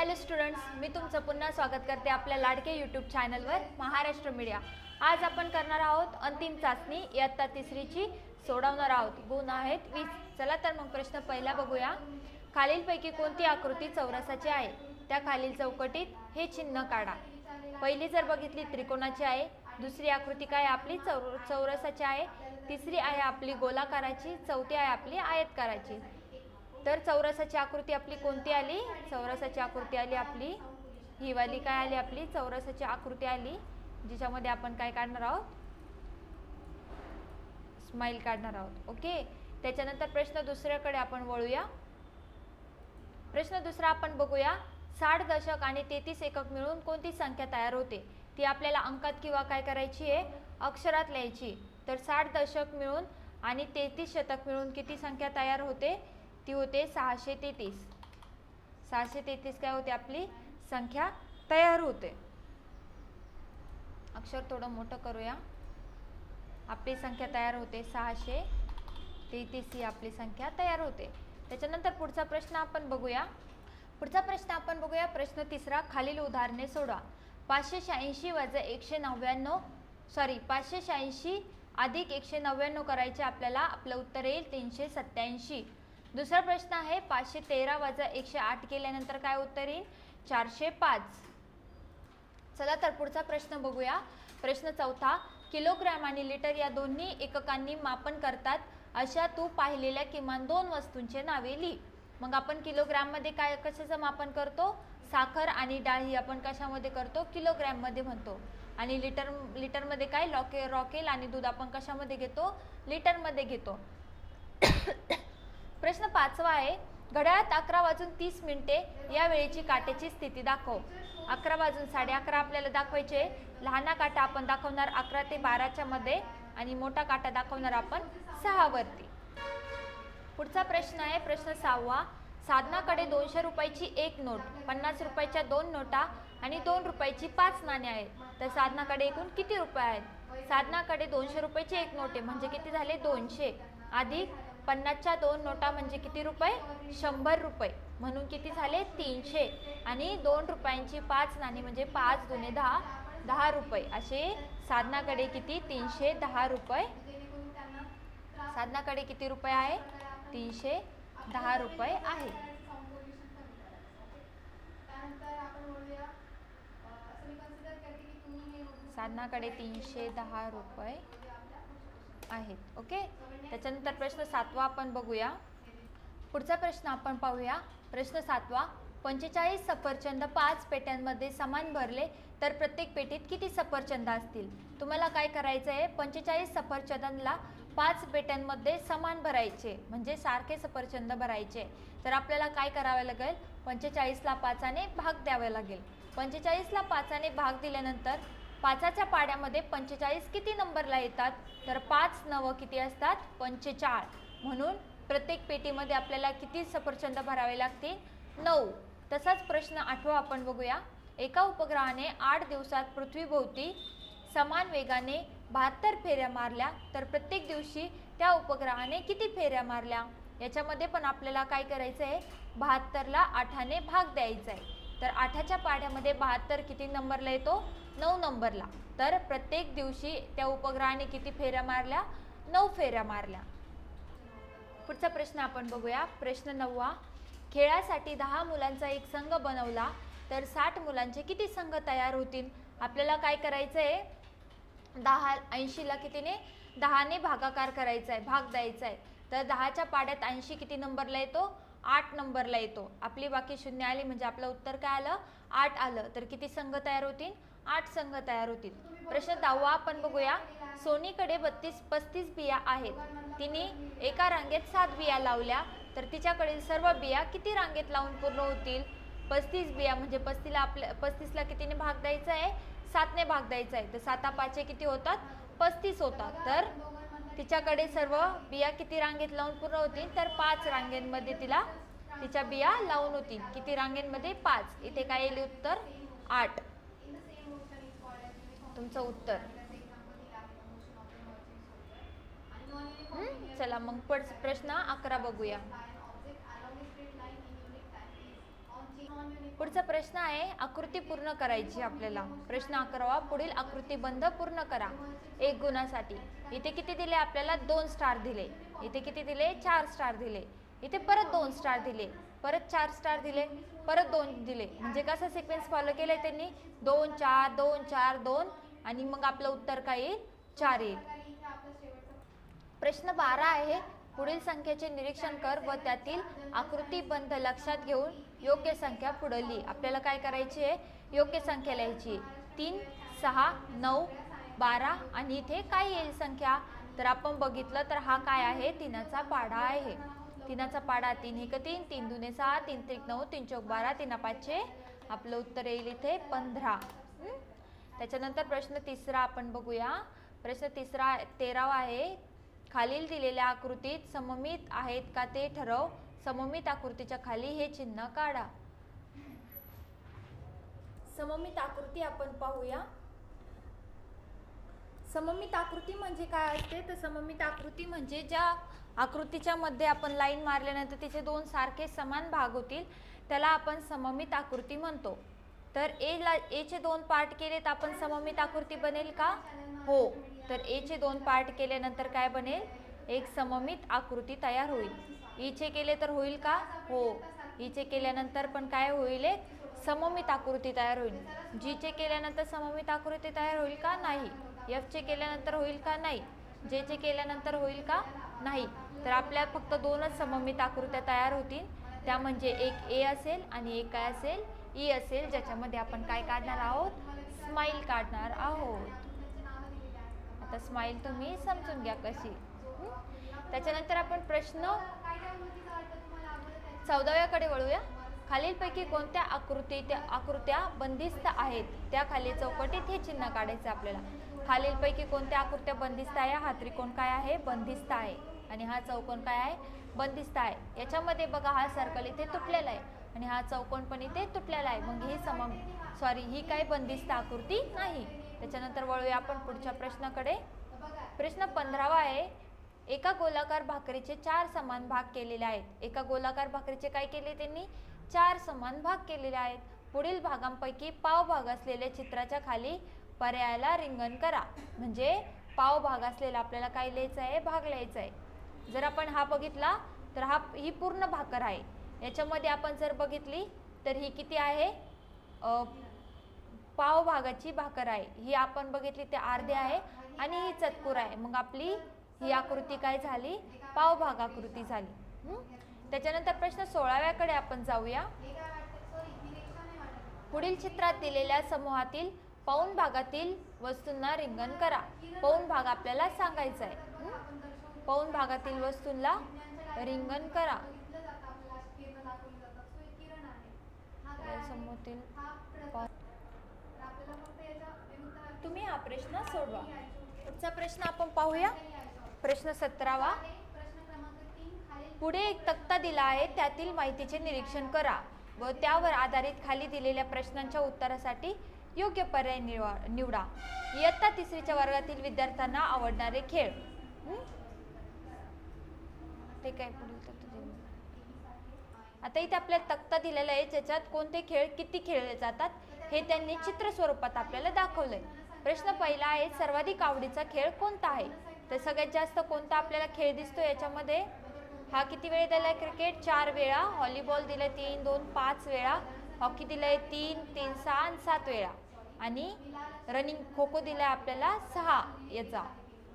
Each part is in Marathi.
हॅलो स्टुडंट्स मी तुमचं पुन्हा स्वागत करते आपल्या लाडके यूट्यूब चॅनलवर महाराष्ट्र मीडिया आज आपण करणार आहोत अंतिम चाचणी इयत्ता तिसरीची सोडवणार आहोत. गुण आहेत वीस. चला तर मग प्रश्न पहिला बघूया. खालीलपैकी कोणती आकृती चौरसाची आहे? त्या खालील चौकटीत हे चिन्ह काढा. पहिली जर बघितली त्रिकोणाची आहे दुसरी आकृती काय आपली? चौर चौरसाची आहे. तिसरी आहे आपली गोलाकाराची चौथी आहे आपली आयतकाराची. तर चौरसाची आकृती आपली कोणती आली? चौरसाची आकृती आली आपली. ही वाली काय आली आपली? चौरसाची आकृती आली जिच्यामध्ये आपण काय काढणार आहोत? स्माईल काढणार आहोत. ओके? त्याच्यानंतर प्रश्न दुसऱ्याकडे आपण वळूया. प्रश्न दुसरा आपण बघूया. साठ दशक आणि तेहतीस एकक मिळून कोणती संख्या तयार होते? ती आपल्याला अंकात किंवा काय करायची आहे? अक्षरात लिहायची. तर साठ दशक मिळून आणि तेहतीस शतक मिळून किती संख्या तयार होते? ती होते सहाशे तेहतीस. सहाशे तेहतीस काय होते? आपली संख्या तयार होते. अक्षर थोडं मोठं करूया. आपली संख्या तयार होते सहाशे तेहतीस ही आपली संख्या तयार होते. त्याच्यानंतर पुढचा प्रश्न आपण बघूया. पुढचा प्रश्न आपण बघूया. प्रश्न तिसरा खालील उदाहरणे सोडा पाचशे शहाऐंशी वजा एकशे नव्याण्णव सॉरी पाचशे शहाऐंशी अधिक एकशे नव्याण्णव करायचे आपल्याला आपलं उत्तर येईल तीनशे सत्याऐंशी दुसरा प्रश्न आहे पाचशे तेरा वजा एकशे आठ केल्यानंतर काय उत्तर येईल? चारशे पाच. चला तर पुढचा प्रश्न बघूया. प्रश्न चौथा किलोग्रॅम आणि लिटर या दोन्ही एककांनी मापन करतात. अशा तू पाहिलेल्या किमान दोन वस्तूंचे नावे लिही. मग आपण किलोग्रॅममध्ये काय कशाचं मापन करतो? साखर आणि डाळ ही आपण कशामध्ये करतो? किलोग्रॅममध्ये म्हणतो. आणि लिटर लिटरमध्ये काय? लॉके रॉकेल आणि दूध आपण कशामध्ये घेतो? लिटरमध्ये घेतो. प्रश्न पाचवा आहे घड्याळात अकरा वाजून तीस मिनिटे या वेळेची काट्याची स्थिती दाखव. अकरा वाजून साडे अकरा आपल्याला दाखवायचे लहाना काटा आपण दाखवणार अकरा ते बाराच्या मध्ये आणि मोठा काटा दाखवणार आपण सहा वरती. पुढचा प्रश्न आहे प्रश्न सहावा. साधनाकडे दोनशे रुपयाची एक नोट पन्नास रुपयाच्या दोन नोटा आणि दोन रुपयाची पाच नाणे आहेत. तर साधनाकडे एकूण किती रुपये आहेत? साधनाकडे दोनशे रुपयाची एक नोट आहे म्हणजे किती झाले? दोनशे. अधिक पन्नासच्या दोन नोटा म्हणजे किती रुपये? शंभर रुपये. म्हणून किती झाले? तीनशे. आणि दोन रुपयांची पाच नाणी म्हणजे पाच दुने दहा दहा रुपये. असे साधनाकडे किती? तीनशे दहा रुपये. साधनाकडे किती रुपये आहे? तीनशे दहा रुपये आहे. साधनाकडे तीनशे दहा रुपये. आहेत ओके? त्याच्यानंतर प्रश्न सातवा आपण बघूया. पुढचा प्रश्न आपण पाहूया. प्रश्न सातवा पंचेचाळीस सफरचंद पाच पेट्यांमध्ये समान भरले तर प्रत्येक पेटीत किती सफरचंद असतील? तुम्हाला काय करायचं आहे पंचेचाळीस सफरचंदांना पाच पेट्यांमध्ये समान भरायचे म्हणजे सारखे सफरचंद भरायचे. तर आपल्याला काय करावं लागेल? पंचेचाळीसला पाचाने भाग द्यावा लागेल. पंचेचाळीसला पाचाने भाग दिल्यानंतर पाचाच्या पाड्यामध्ये पंचेचाळीस किती नंबरला येतात? तर पाच नवं किती असतात? पंचेचाळ. म्हणून प्रत्येक पेटीमध्ये आपल्याला किती सफरचंद भरावे लागतील? नऊ. तसाच प्रश्न आठवा आपण बघूया. एका उपग्रहाने आठ दिवसात पृथ्वीभोवती समान वेगाने बहात्तर फेऱ्या मारल्या तर प्रत्येक दिवशी त्या उपग्रहाने किती फेऱ्या मारल्या? याच्यामध्ये पण आपल्याला काय करायचं आहे बहात्तरला आठाने भाग द्यायचा आहे तर आठाच्या पाढ्यामध्ये बहात्तर किती नंबरला येतो? नऊ नंबरला. तर प्रत्येक दिवशी त्या उपग्रहाने किती फेऱ्या मारल्या? नऊ फेऱ्या मारल्या. पुढचा प्रश्न आपण बघूया. प्रश्न नववा खेळासाठी दहा मुलांचा एक संघ बनवला तर साठ मुलांचे किती संघ तयार होतील? आपल्याला काय करायचं आहे दहा ऐंशीला कितीने? दहाने भागाकार करायचा आहे भाग द्यायचा आहे तर दहाच्या पाड्यात ऐंशी किती नंबरला येतो? आठ नंबरला येतो. आपली बाकी शून्य आली म्हणजे आपलं उत्तर काय आलं? आठ आलं. तर किती संघ तयार होतील? आठ संघ तयार होतील. प्रश्न दहावा आपण बघूया. सोनीकडे बत्तीस पस्तीस बिया आहेत. तिने एका रांगेत सात बिया लावल्या. तर तिच्याकडील सर्व बिया किती रांगेत लावून पूर्ण होतील? पस्तीस बिया म्हणजे पस्तीला आपल्या पस्तीसला कितीने भाग द्यायचा आहे? सातने भाग द्यायचा आहे. तर साता पाचे किती होतात? पस्तीस होतात. तर तिच्याकडे सर्व बिया किती रांगेत लावून पूर्ण होतील तर पाच रांगेंमध्ये तिला तिच्या बिया लावून होतील. किती रांगेंमध्ये? पाच. इथे काय येईल उत्तर? आठ. तुमचं उत्तर. चला मग पुढचा प्रश्न अकरा बघूया. पुढचा प्रश्न आहे आकृती पूर्ण करायची आपल्याला. प्रश्न अकरावा पुढील आकृतीबंध पूर्ण करा. एक गुणासाठी. इथे किती दिले आपल्याला? दोन स्टार दिले. इथे किती दिले? चार स्टार दिले. इथे परत दोन स्टार दिले. परत चार स्टार दिले. परत दोन दिले. म्हणजे कसा सिक्वेन्स फॉलो केलाय त्यांनी? दोन चार दोन चार दोन. आणि मग आपलं उत्तर काय येईल? चार येईल. प्रश्न बारा आहे. पुढील संख्येचे निरीक्षण कर व त्यातील आकृतीबंध लक्षात घेऊन योग्य संख्या पुढली लिही. आपल्याला काय करायची? आहे योग्य संख्या लिहायची. तीन सहा नऊ बारा आणि इथे काय येईल संख्या? तर आपण बघितलं तर हा काय आहे? तिनाचा पाढा आहे. तिनाचा पाढा तीन एक तीन तीन दुने सहा तीन त्रिक नऊ तीन चौक बारा तीन पाचशे. आपलं उत्तर येईल इथे पंधरा. त्याच्यानंतर प्रश्न तिसरा आपण बघूया. प्रश्न तिसरा तेरावा आहे. खालील दिलेल्या आकृतीत सममित आहेत का ते ठरव. सममित आकृतीच्या खाली हे चिन्ह काढा. सममित आकृती आपण पाहूया. सममित आकृती म्हणजे काय असते? तर सममित आकृती म्हणजे ज्या आकृतीच्या मध्ये आपण लाईन मारल्यानंतर तिचे दोन सारखे समान भाग होतील त्याला आपण सममित आकृती म्हणतो. तर ए ला एचे दोन पार्ट केले तर आपण सममित आकृती बनेल का? हो. तर एचे दोन पार्ट केल्यानंतर काय बनेल? एक सममित आकृती तयार होईल. इचे केले तर होईल का? हो. इचे केल्यानंतर पण काय होईल एक? सममित आकृती तयार होईल. जीचे केल्यानंतर सममित आकृती तयार होईल का? नाही. एफचे केल्यानंतर होईल का? नाही. जेचे केल्यानंतर होईल का? नाही. तर आपल्या फक्त दोनच सममित आकृत्या तयार होतील. त्या म्हणजे एक ए असेल आणि एक काय असेल? ई असेल ज्याच्यामध्ये आपण काय काढणार आहोत? स्माईल काढणार आहोत. आता स्माईल तुम्ही समजून घ्या कशी. त्याच्यानंतर आपण प्रश्न चौदाव्याकडे वळूया. खालीलपैकी कोणत्या आकृती त्या आकृत्या बंदिस्त आहेत? त्या खाली चौकटीत हे चिन्ह काढायचं आपल्याला. खालीलपैकी कोणत्या आकृत्या बंदिस्त आहे? हा त्रिकोण काय आहे? बंदिस्त आहे. आणि हा चौकोन काय आहे? बंदिस्त आहे. याच्यामध्ये बघा हा सर्कल इथे तुटलेला आहे. आणि हा चौकोन पण इथे तुटलेला आहे. मग ही सम सॉरी ही काय बंदिस्त आकृती नाही. त्याच्यानंतर वळूया आपण पुढच्या प्रश्नाकडे. प्रश्न पंधरावा आहे. एका गोलाकार भाकरीचे चार समान भाग केलेले आहेत. एका गोलाकार भाकरीचे काय केले त्यांनी? चार समान भाग केलेले आहेत. पुढील भागांपैकी पाव भाग असलेल्या चित्राच्या खाली पर्यायाला रिंगण करा. म्हणजे पाव भाग असलेला आपल्याला काय लिहायचं आहे? भाग लिहायचा आहे. जर आपण हा बघितला तर हा ही पूर्ण भाकर आहे. याच्यामध्ये आपण जर बघितली तर ही किती आहे? पाव भागाची भाकर आहे. ही आपण बघितली ते अर्धे आहे आणि ही चतकुर आहे. मग आपली ही आकृती काय झाली? पावभाग आकृती झाली. त्याच्यानंतर प्रश्न सोळाव्याकडे आपण जाऊया. पुढील चित्रात दिलेल्या समूहातील पौन भागातील वस्तूंना रिंगण करा. पौन भाग आपल्याला सांगायचा आहे. पौन भागातील वस्तूंना रिंगण करा. या तुम्ही हा प्रश्न सोडवा. पुढचा प्रश्न आपण पाहूया. प्रश्न सतरावा. पुढे एक तक्ता दिला आहे त्यातील माहितीचे निरीक्षण करा. व त्यावर आधारित खाली दिलेल्या प्रश्नांच्या उत्तरासाठी योग्य पर्याय निवडा निवडा. इयत्ता तिसरीच्या वर्गातील विद्यार्थ्यांना आवडणारे खेळ? ते काय पुढील तक्ता दिलेला? आता इथे आपल्याला तक्ता दिलेला आहे ज्याच्यात कोणते खेळ किती खेळले जातात हे त्यांनी चित्र स्वरूपात आपल्याला दाखवलंय. प्रश्न पहिला आहे सर्वाधिक आवडीचा खेळ कोणता आहे? तर सगळ्यात जास्त कोणता आपल्याला खेळ दिसतो याच्यामध्ये? हा किती वेळ दिला क्रिकेट? चार वेळा. व्हॉलीबॉल दिलाय तीन दोन पाच वेळा. हॉकी दिलाय तीन तीन सहा आणि सात वेळा. आणि रनिंग खो खो दिलाय आपल्याला सहा याचा.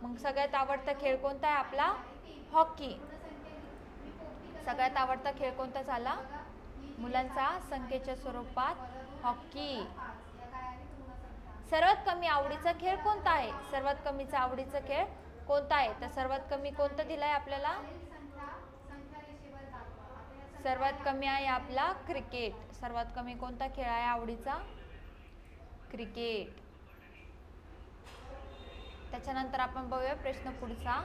मग सगळ्यात आवडता खेळ कोणता आहे आपला? हॉकी. सगळ्यात आवडता खेळ कोणता झाला? मुलांचा संख्येच्या स्वरूपात हॉकी. सर्वात कमी आवडीचा खेळ कोणता आहे? सर्वात कमीचा आवडीचा खेळ कोणता आहे? तर सर्वात कमी कोणतं दिलं आहे आपल्याला? सर्वात कमी आहे आपला क्रिकेट सर्वात कमी कोणता खेळ आहे आवडीचा? क्रिकेट त्याच्यानंतर आपण बघूया प्रश्न पुढचा.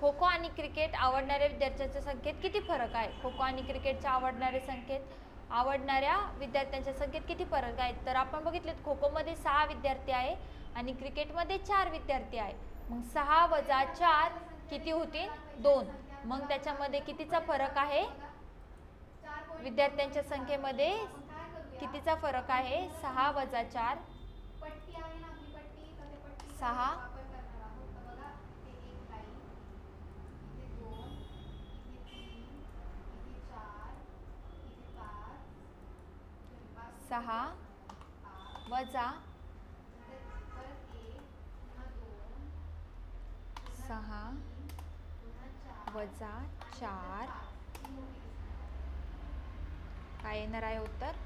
खो खो आणि क्रिकेट आवडणाऱ्या विद्यार्थ्यांच्या संख्येत किती फरक आहे? खो खो आणि क्रिकेटच्या आवडणाऱ्या संख्येत आवडणाऱ्या विद्यार्थ्यांच्या संख्येत किती फरक आहेत तर आपण बघितलेत खो खोमध्ये सहा विद्यार्थी आहे आणि क्रिकेटमध्ये चार विद्यार्थी आहे. मग सहा वजा चार किती होतील? दोन. मग त्याच्यामध्ये कितीचा फरक आहे? विद्यार्थ्यांच्या संख्येमध्ये कितीचा फरक आहे? सहा वजा चार. सहा. सहा. वजा सहा वजा चार. काय येणार आहे उत्तर?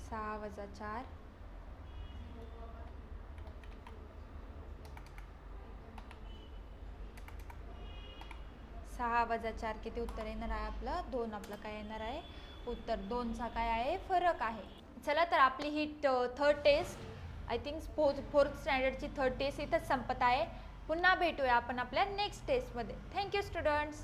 सहा वजा चार. सहा वजा चार किती उत्तर येणार आहे आपलं? दोन आपलं काय येणार आहे? उत्तर दोनचा काय आहे? फरक आहे. चला तर आपली ही third test I think fourth fourth स्टँडर्डची third test इथंच संपत आहे. पुन्हा भेटूया आपण आपल्या नेक्स्ट टेस्टमध्ये थँक्यू स्टुडंट्स